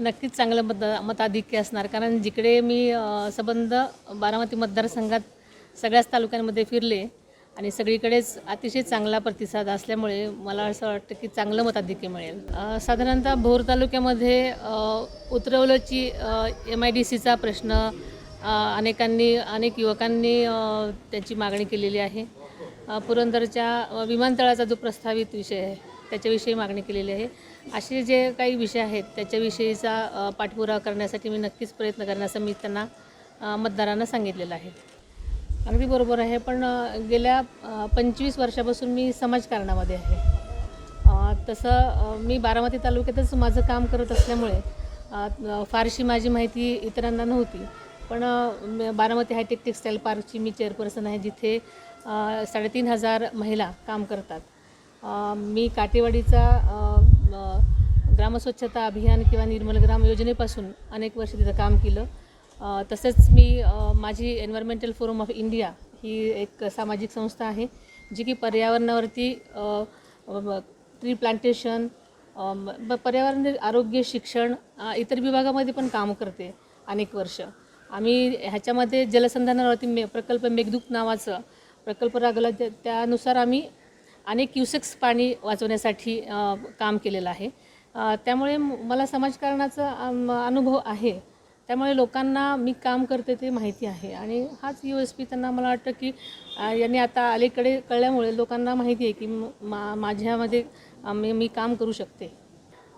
नक्कीच चांगलं मत मताधिक्य असणार. कारण जिकडे मी संबंध बारामती मतदारसंघात सगळ्याच तालुक्यांमध्ये फिरले आणि सगळीकडेच अतिशय चांगला प्रतिसाद असल्यामुळे मला असं वाटतं की चांगलं मताधिक्य मिळेल. साधारणतः भोर तालुक्यामध्ये उतरवलंची एम आय डी सीचा प्रश्न अनेकांनी अनेक युवकांनी त्याची मागणी केलेली आहे. पुरंदरच्या विमानतळाचा जो प्रस्तावित विषय आहे त्याच्याविषयी मागणी केलेली आहे. असे जे काही विषय आहेत त्याच्याविषयीचा पाठपुरावा करण्यासाठी मी नक्कीच प्रयत्न करण्याचा असं मी त्यांना मतदारांना सांगितलेलं आहे. अगदी बरोबर आहे पण गेल्या पंचवीस वर्षापासून मी समाजकारणामध्ये आहे. तसं मी बारामती तालुक्यातच माझं काम करत असल्यामुळे फारशी माझी माहिती इतरांना नव्हती. पण बारामती हायटेक टेक्स्टाईल पार्कची मी चेअरपर्सन आहे जिथे साडेतीन हजार महिला काम करतात. मी काटेवाडीचा ग्रामस्वच्छता अभियान किंवा निर्मल ग्राम योजनेपासून अनेक वर्ष तिथं काम केलं. तसंच मी माझी एन्व्हायरमेंटल फोरम ऑफ इंडिया ही एक सामाजिक संस्था आहे जी की पर्यावरणावरती ट्री प्लांटेशन पर्यावरण आरोग्य शिक्षण इतर विभागामध्ये पण काम करते अनेक वर्ष. आम्ही ह्याच्यामध्ये जलसंधारणावरती मे प्रकल्प मेघदूत नावाचं प्रकल्प रागला त्या- त्यानुसार आम्ही अनेक क्युसेक्स पाणी वाचवण्यासाठी काम केलेलं आहे. त्यामुळे मला समाजकारणाचा अनुभव आहे. त्यामुळे लोकांना मी काम करते ते माहिती आहे. आणि हाच यू एस पी त्यांना मला वाटतं की यांनी आता अलीकडे कळल्यामुळे लोकांना माहिती आहे की मा माझ्यामध्ये मी मी काम करू शकते.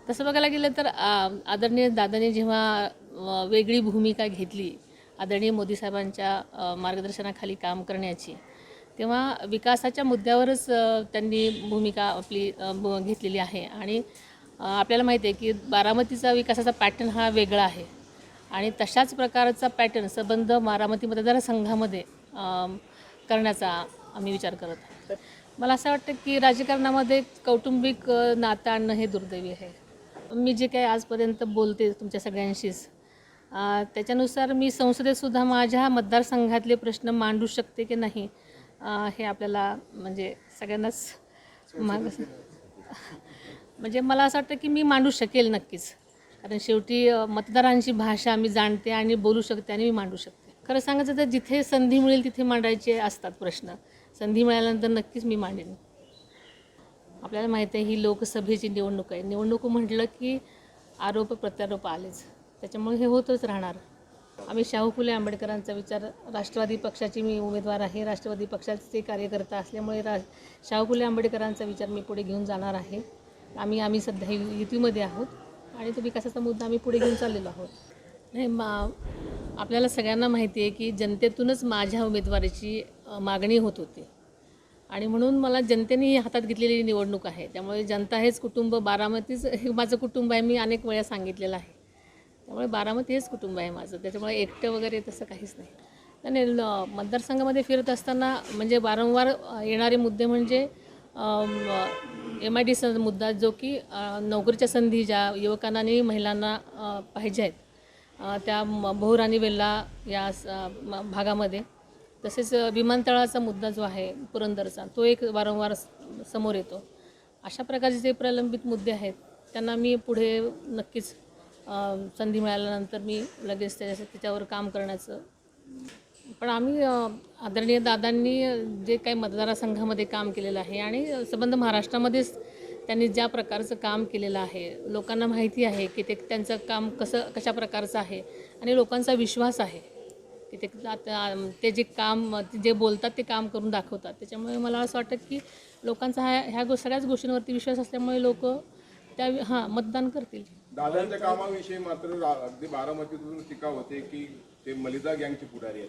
तसं बघायला गेलं तर आदरणीय दादाने जेव्हा वेगळी भूमिका घेतली आदरणीय मोदी साहेबांच्या मार्गदर्शनाखाली काम करण्याची तेव्हा विकासाच्या मुद्द्यावरच त्यांनी भूमिका आपली घेतलेली आहे. आणि आपल्याला माहिती आहे की बारामतीचा विकासाचा पॅटर्न हा वेगळा आहे. आणि तशाच प्रकारचा पॅटर्न संबंध बारामती मतदारसंघामध्ये करण्याचा आम्ही विचार करत आहोत मला असं वाटतं की राजकारणामध्ये कौटुंबिक नातं आणणं हे दुर्दैवी आहे. मी जे काही आजपर्यंत बोलते तुमच्या सगळ्यांशीच त्याच्यानुसार मी संसदेतसुद्धा माझ्या मतदारसंघातले प्रश्न मांडू शकते की नाही हे आपल्याला म्हणजे सगळ्यांनाच माग म्हणजे मला असं वाटतं की मी मांडू शकेल नक्कीच. कारण शेवटी मतदारांची भाषा मी जाणते आणि बोलू शकते आणि मी मांडू शकते. खरं सांगायचं तर जिथे संधी मिळेल तिथे मांडायचे असतात प्रश्न. संधी मिळाल्यानंतर नक्कीच मी मांडेन. आपल्याला माहिती आहे ही लोकसभेची निवडणूक आहे. निवडणूक म्हटलं की आरोप प्रत्यारोप आलेच. त्याच्यामुळे हे होतच राहणार. आम्ही शाहू फुले आंबेडकरांचा विचार राष्ट्रवादी पक्षाची मी उमेदवार आहे. राष्ट्रवादी पक्षाचे कार्यकर्ता असल्यामुळे रा शाहू फुले आंबेडकरांचा विचार मी पुढे घेऊन जाणार आहे. आम्ही आम्ही सध्या यु- युतीमध्ये आहोत आणि तो विकासाचा मुद्दा आम्ही पुढे घेऊन चाललेलो आहोत. नाही मा आपल्याला सगळ्यांना माहिती आहे की जनतेतूनच माझ्या उमेदवारीची मागणी होत होती. आणि म्हणून मला जनतेने ही हातात घेतलेली निवडणूक आहे. त्यामुळे जनता हेच कुटुंब बारामतीच हे माझं कुटुंब आहे मी अनेक वेळा सांगितलेलं आहे. त्यामुळे बारामती हेच कुटुंब आहे माझं. त्याच्यामुळे एकटं वगैरे तसं काहीच नाही. आणि ल- मतदारसंघामध्ये फिरत असताना म्हणजे वारंवार येणारे मुद्दे म्हणजे एम आय डी स मुद्दा जो की नोकरीच्या संधी ज्या युवकांना आणि महिलांना पाहिजे आहेत त्या म- भोर आणि वेल्ला या स- म- भागामध्ये. तसेच विमानतळाचा मुद्दा जो आहे पुरंदरचा तो एक वारंवार स- समोर येतो. अशा प्रकारचे जे प्रलंबित मुद्दे आहेत त्यांना मी पुढे नक्कीच संधी मिळाल्यानंतर मी लगेच त्याच्या त्याच्यावर काम करण्याचं पण आम्ही आदरणीय दादांनी जे काही मतदारसंघामध्ये काम केलेलं आहे आणि संबंध महाराष्ट्रामध्येच त्यांनी ज्या प्रकारचं काम केलेलं आहे लोकांना माहिती आहे की ते त्यांचं काम कसं कशा प्रकारचं आहे आणि लोकांचा विश्वास आहे की ते आता ते जे काम ते जे बोलतात ते काम करून दाखवतात. त्याच्यामुळे मला असं वाटतं की लोकांचा ह्या ह्या गो सगळ्याच गोष्टींवरती विश्वास असल्यामुळे लोक त्या हां मतदान करतील. दादांच्या कामाविषयी मात्र अगदी बारामतीतून टीका होते की ते मलिदा गँगचे पुढारी आहेत.